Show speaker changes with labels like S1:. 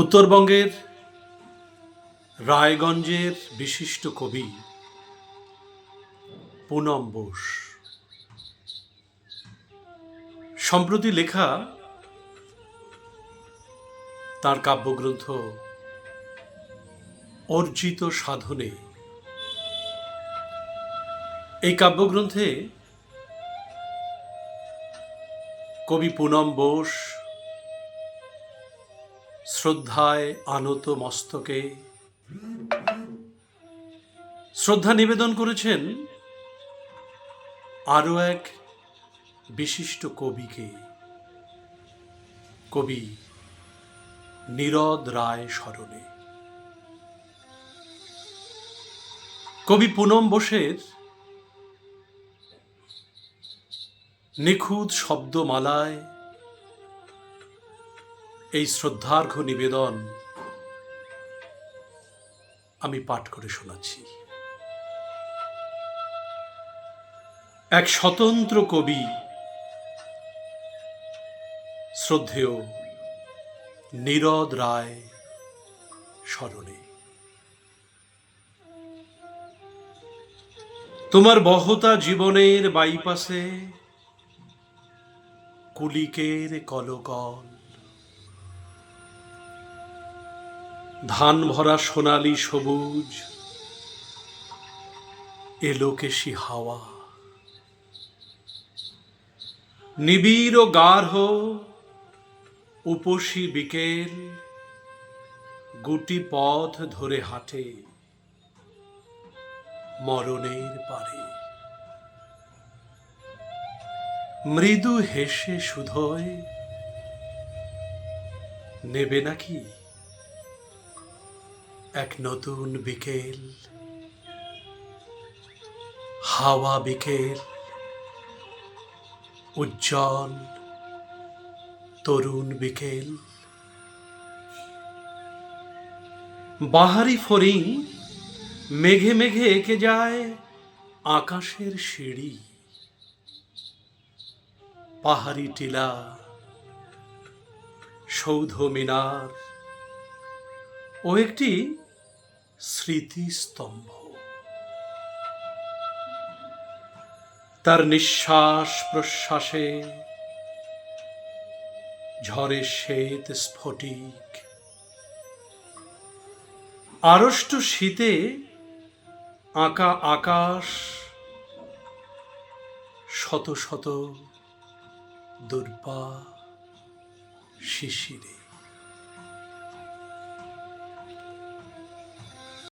S1: উত্তরবঙ্গের রায়গঞ্জের বিশিষ্ট কবি পুনম বোস। সম্প্রতি লেখা তার কাব্যগ্রন্থ অর্জিত সাধনে। এই কাব্যগ্রন্থে কবি পুনম বোস শ্রদ্ধায় আনত মস্তকে। শ্রদ্ধা নিবেদন করেছেন আরও এক বিশিষ্ট কবিকে। কবি নীরদ রায় স্মরণে। কবি পুনম বোসের নিখুঁত শব্দমালায় এই শ্রদ্ধার্ঘ নিবেদন আমি পাঠ করে শোনাচ্ছি। এক স্বতন্ত্র কবি শ্রদ্ধেয় নীরদ রায় স্মরণে। তোমার বহতা জীবনের বাইপাসে কুলিকের কলকল ধান ভরা সোনালি সবুজ এলোকেশি হাওয়া। নিবিড় গার্হ উপসী বিকেল, গুটি পথ ধরে হাঁটে মরণের পারে। মৃদু হেসে শুধোয় নেবে নাকি এক নতুন বিকেল। হাওয়া বিকেল, উজ্জ্বল তরুণ বিকেল। বাহারি ফরিং মেঘে মেঘে এঁকে যায় আকাশের সিঁড়ি। পাহাড়ি টিলা, সৌধ মিনার ও একটি স্মৃতিস্তম্ভ। তার নিঃশ্বাস প্রশ্বাসে ঝড়ে শ্বেত স্ফটিক। আড়ষ্ট শীতে আঁকা আকাশ শত শত দুর্বা শিশিরে।